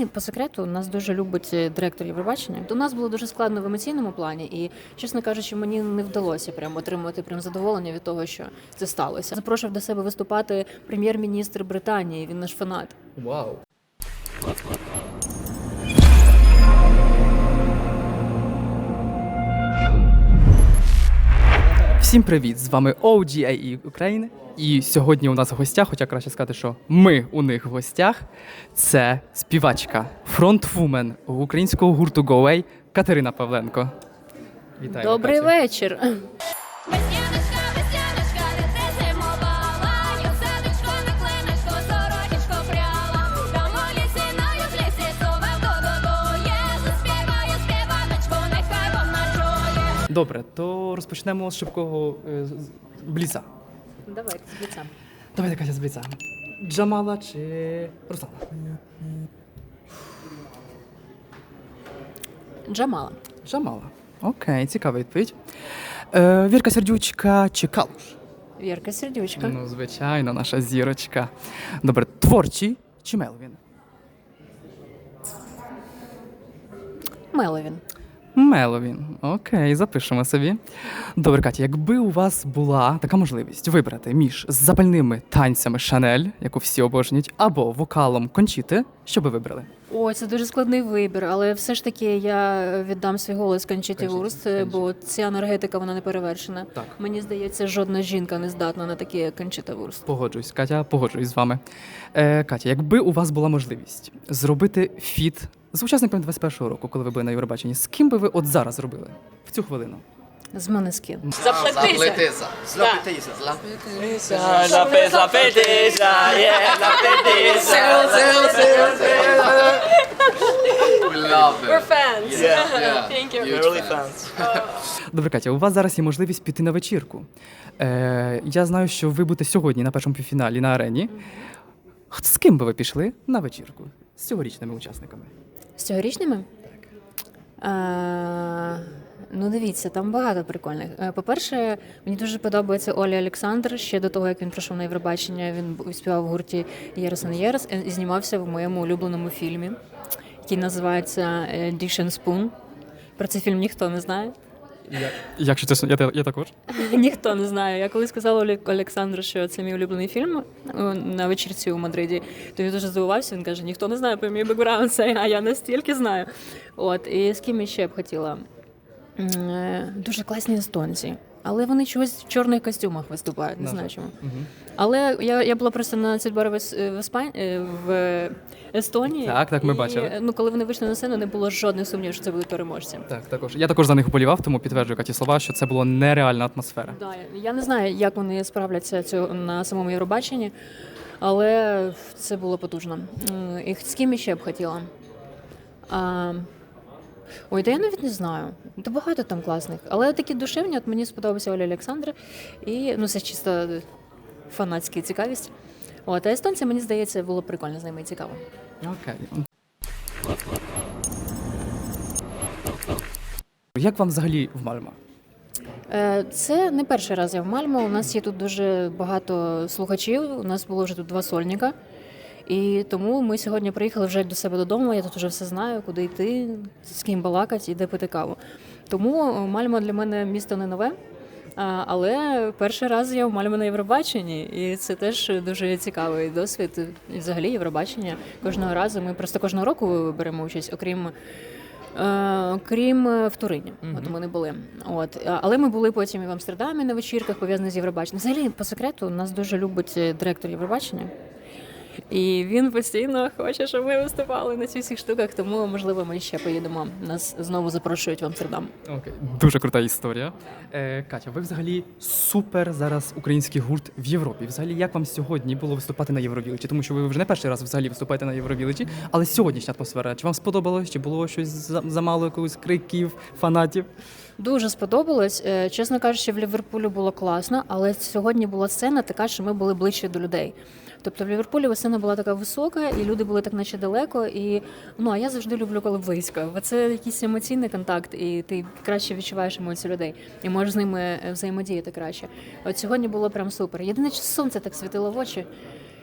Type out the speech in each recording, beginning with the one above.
Взагалі, по секрету, нас дуже любить е, директор Євробачення. У нас було дуже складно в емоційному плані, і чесно кажучи, мені не вдалося прям отримати прям задоволення від того, що це сталося. Запрошував до себе виступати прем'єр-міністр Британії. Він наш фанат. Вау. Всім привіт! З вами OGAE України. І сьогодні у нас в гостях, хоча краще сказати, що ми у них в гостях. Це співачка, фронтвумен українського гурту Go Away Катерина Павленко. Вітаю. Добрий Катю. вечір. Добре, то розпочнемо з шибкого е, з- бліца. Давайте з лиця. Давайте Катя з бліца. Джамала чи Руслана? Джамала. Джамала. Окей, цікава відповідь. Е, Вірка Сердючка чи Калуш? Вірка Сердючка. Ну, звичайно, наша зірочка. Добре, творчий чи Мелвін? Меловін. Меловін. Окей, запишемо собі. Добре, Катя, якби у вас була така можливість вибрати між запальними танцями Шанель, яку всі обожнюють, або вокалом Кончіти, що би вибрали? Ой, це дуже складний вибір, але все ж таки я віддам свій голос Кончіті Кончіті, Вурст, бо ця енергетика вона не перевершена. Так. Мені здається, жодна жінка не здатна на такі як Кончіта Вурст. Погоджуюсь, Катя, погоджуюсь з вами. Е, Катя, якби у вас була можливість зробити фіт з учасниками 21-го року, коли ви були на Євробаченні, з ким би ви от зараз зробили в цю хвилину? З мене. Заплетися. We're fans. Yeah, yeah. Thank you. We're really fans. fans. Добре, Катя, у вас зараз є можливість піти на вечірку. Е, я знаю, що ви будете сьогодні на першому півфіналі на арені. З ким би ви пішли на вечірку? З цьогорічними учасниками. З цьогорічними? А, ну, дивіться, там багато прикольних. Е, По-перше, мені дуже подобається Оля Олександр. Ще до того, як він пройшов на Євробачення, він співав в гурті Єрес на Єрес е, і знімався в моєму улюбленому фільмі, який називається е, Dish and Spoon. Про цей фільм ніхто не знає. Якщо це я, я, я також. Ніхто не знає. Я коли сказала Олі Олександру, що це мій улюблений фільм е, на вечірці у Мадриді, то він дуже здивувався. Він каже: ніхто не знає про мій бекграунд, це а я настільки знаю. От і з ким я ще б хотіла. М, е, Дуже класні естонці. Але вони чогось в чорних костюмах виступають, не На знаю чому. Але я, я була просто на Цидбарі в, Ес- в, Іспан... е, в Естонії. Так, так, ми і, бачили. Ну, коли вони вийшли на сцену, не було жодних сумнівів, що це будуть переможці. Так, також. Я також за них вболівав, тому підтверджую Каті слова, що це була нереальна атмосфера. Да, я не знаю, як вони справляться цього на самому Євробаченні, але це було потужно. І з ким я ще б хотіла? А, ой, та я навіть не знаю. Та багато там класних. Але такі душевні, от мені сподобався Оля Олександр. І ну, це чисто фанатська цікавість. От, а естонці, мені здається, було прикольно з ними і цікаво. Окей. Як вам взагалі в Мальма? Е, Це не перший раз я в Мальмо. У нас є тут дуже багато слухачів. У нас було вже тут два сольника. І тому ми сьогодні приїхали вже до себе додому. Я тут вже все знаю, куди йти, з ким балакати і де пити каву. Тому е, Мальмо для мене місто не нове. Але перший раз я в Мальмо на Євробаченні, і це теж дуже цікавий досвід. І взагалі Євробачення кожного разу. Ми просто кожного року беремо участь, окрім Е, Крім е, в Турині, от ми не були. От але ми були потім і в Амстердамі на вечірках, пов'язаних з Євробаченням. Взагалі, по секрету, нас дуже любить директор Євробачення. І він постійно хоче, щоб ми виступали на цих всіх штуках, тому можливо ми ще поїдемо. Нас знову запрошують в Амстердам. Окей. Дуже крута історія. Е, Катя, ви взагалі супер зараз український гурт в Європі. Взагалі, як вам сьогодні було виступати на Євровіличі? Тому що ви вже не перший раз взагалі виступаєте на Євровіличі, але сьогоднішня атмосфера. Чи вам сподобалось? Чи було щось за- замало якогось криків, фанатів? Дуже сподобалось. Е, Чесно кажучи, в Ліверпулі було класно, але сьогодні була сцена така, що ми були ближче до людей. Тобто в Ліверпулі сцена була така висока, і люди були так наче далеко. І ну а я завжди люблю, коли близько. Бо це якийсь емоційний контакт, і ти краще відчуваєш емоції людей і можеш з ними е, взаємодіяти краще. От сьогодні було прям супер. Єдине, що сонце так світило в очі.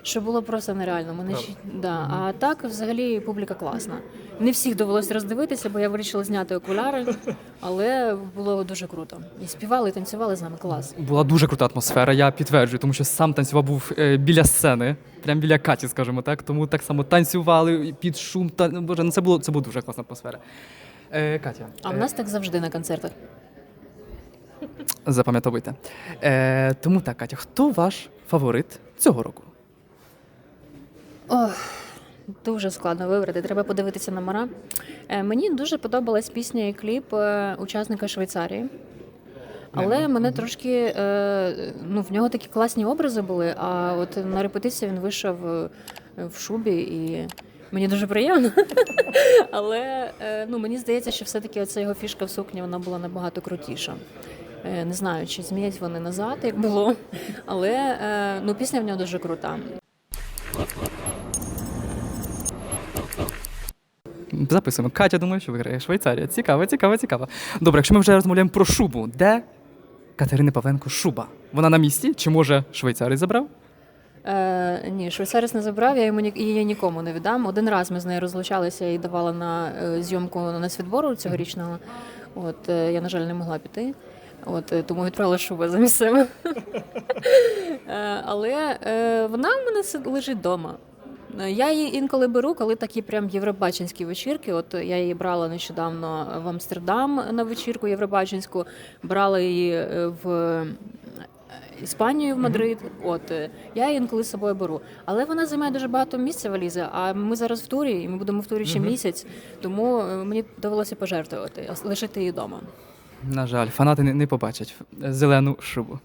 Що було просто нереально. Мене ще- да. А так, взагалі, публіка класна. Не всіх довелося роздивитися, бо я вирішила зняти окуляри, але було дуже круто. І співали, і танцювали з нами клас. Була дуже крута атмосфера, я підтверджую, тому що сам танцював був е, біля сцени, прямо біля Каті, скажімо так. Тому так само танцювали під шум. Та, ну, боже, ну це було це була дуже класна атмосфера. Е, Катя, А в нас так завжди на концертах. запам'ятовуйте. Е, тому так, Катя, хто ваш фаворит цього року? Ох, дуже складно вибрати. Треба подивитися номера. Е, мені дуже подобалась пісня і кліп е, учасника Швейцарії. Але мене трошки е, ну, в нього такі класні образи були. А от на репетиції він вийшов в шубі і. Мені дуже приємно, але ну мені здається, що все-таки оця його фішка в сукні вона була набагато крутіша. Не знаю, чи змінять вони назад, як було, але ну пісня в нього дуже крута. Записуємо. Катя, думаю, що виграє Швейцарія. Цікаво, цікаво, цікаво. Добре, якщо ми вже розмовляємо про шубу, де Катерини Павленко шуба? Вона на місці? Чи може швейцарій забрав? Е, ні, швейцарець не забрав, я йому ні- її нікому не віддам. Один раз ми з нею розлучалися і давала на е, зйомку на світбору цьогорічного. От е, я, на жаль, не могла піти. От е, тому відправила шуби замість себе. Е, Але е, вона в мене лежить вдома. Я її інколи беру, коли такі прям євробаченські вечірки. От я її брала нещодавно в Амстердам на вечірку євробаченську, брала її е, в е, Іспанію в Мадрид. От е, я її інколи з собою беру. Але вона займає дуже багато місця валізи. А ми зараз в турі, і ми будемо в турі ще місяць, тому мені довелося пожертвувати, лишити її вдома. На жаль, фанати не, побачать зелену шубу.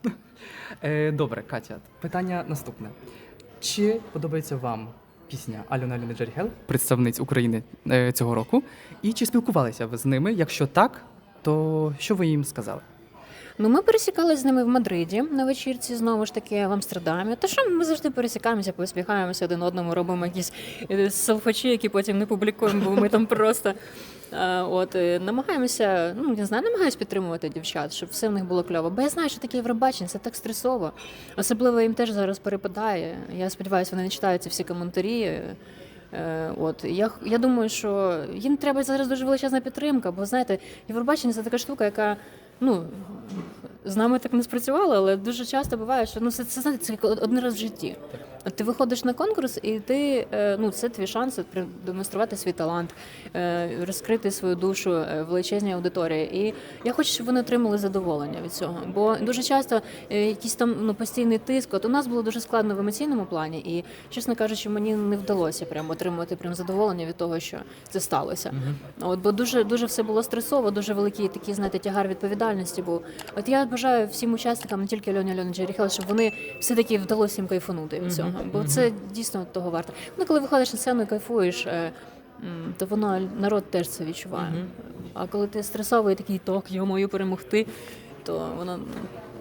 Добре, Катя, питання наступне. Чи подобається вам пісня Альона Альони Джергел, представниць України е, цього року? І чи спілкувалися ви з ними? Якщо так, то що ви їм сказали? Ну, ми пересікалися з ними в Мадриді на вечірці, знову ж таки, в Амстердамі. Та що ми завжди пересікаємося, посміхаємося один одному, робимо якісь салфачі, які потім не публікуємо, бо ми там просто. Е, От намагаємося, ну не знаю, намагаюся підтримувати дівчат, щоб все в них було кльово. Бо я знаю, що таке Євробачення, це так стресово. Особливо їм теж зараз перепадає. Я сподіваюся, вони не читають ці всі коментарі. Е, От я, я думаю, що їм треба зараз дуже величезна підтримка, бо знаєте, Євробачення це така штука, яка ну з нами так не спрацювало, але дуже часто буває, що ну це, це знаєте, це один раз в житті. Ти виходиш на конкурс, і ти е, ну це твій шанс от продемонструвати свій талант, е, розкрити свою душу е, величезній аудиторії. І я хочу, щоб вони отримали задоволення від цього. Бо дуже часто якийсь там ну постійний тиск. От у нас було дуже складно в емоційному плані, і чесно кажучи, мені не вдалося прям отримувати прям задоволення від того, що це сталося. От бо дуже дуже все було стресово, дуже великий такий, знаєте, тягар відповідальності. був. от я бажаю всім учасникам, не тільки Альоні Альоні Джеріхел, щоб вони все таки вдалося їм кайфанути від цього. Бо це дійсно того варто. Ну, коли виходиш на сцену і кайфуєш. е, То воно народ теж це відчуває. А коли ти стресовий, такий так, я маю перемогти, то воно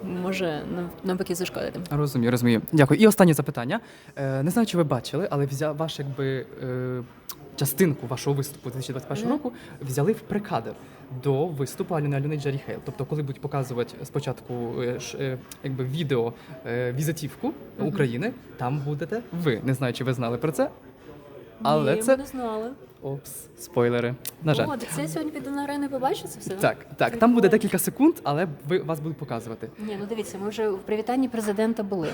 ну, може нав- навпаки зашкодити. Розумію, розумію. Дякую. І останнє запитання. Е, не знаю, чи ви бачили, але взяв ваш якби. Е, Частинку вашого виступу 2021 Мгм. року взяли в прикадр до виступу Альони Альони Джері Хейл. Тобто, коли будуть показувати спочатку е, якби відео візитівку. України, там будете ви. Не знаю, чи ви знали про це. Але Ні, це ми не знали. Опс, спойлери. На жаль. О, так це сьогодні піду на арену і побачу це все. Так, так, там буде декілька секунд, але ви вас будуть показувати. Ні, ну дивіться, ми вже в привітанні президента були.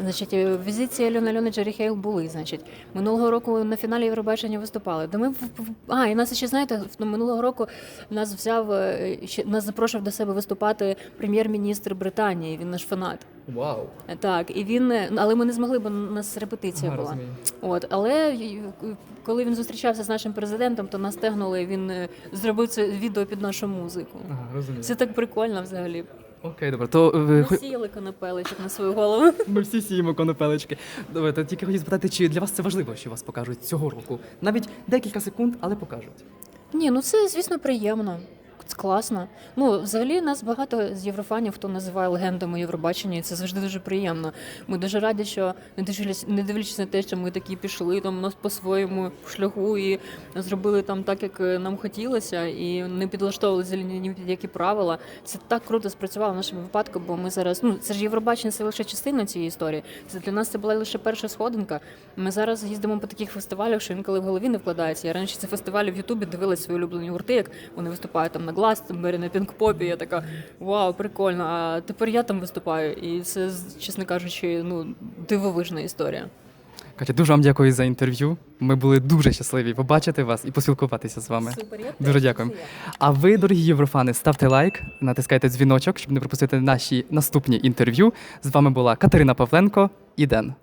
Значить, в візиті Альони Альони Джеріхейл були. Значить, минулого року на фіналі Євробачення виступали. Да ми в- в- а, і нас ще знаєте, в- минулого року нас взяв е, ще нас запрошував до себе виступати прем'єр-міністр Британії. Він наш фанат. Вау! Так, і він, е, але ми не змогли, бо у нас репетиція була. От, але й- коли він зустрічався з нашим президентом, то нас тегнули, і він е, зробив це відео під нашу музику. Ага, розумію. Це так прикольно взагалі. Окей, добре. То е, ви хо- Насіяли канапеличок на свою голову. Ми всі сіємо конопелечки. то тільки хотів спитати, чи для вас це важливо, що вас покажуть цього року? Навіть декілька секунд, але покажуть. Ні, ну це звісно приємно. Це класно. Ну, взагалі, нас багато з єврофанів, хто називає легендами Євробачення, і це завжди дуже приємно. Ми дуже раді, що не дивлячись, не дивлячись на те, що ми такі пішли там нас по своєму шляху і зробили там так, як е, нам хотілося, і не підлаштовувалися ні під які правила. Це так круто спрацювало в нашому випадку, бо ми зараз ну це ж Євробачення, це лише частина цієї історії. Це для нас це була лише перша сходинка. Ми зараз їздимо по таких фестивалях, що інколи в голові не вкладається. Я раніше ці фестивалі в Ютубі дивилась свої улюблені гурти, як вони виступають там на Гластенбері, на Пінкпопі. Я така вау, прикольно. А тепер я там виступаю, і це, чесно кажучи, ну дивовижна історія. Катя, дуже вам дякую за інтерв'ю. Ми були дуже щасливі побачити вас і поспілкуватися з вами. Супер, я Дуже я. А ви, дорогі єврофани, ставте лайк, натискайте дзвіночок, щоб не пропустити наші наступні інтерв'ю. З вами була Катерина Павленко і Ден.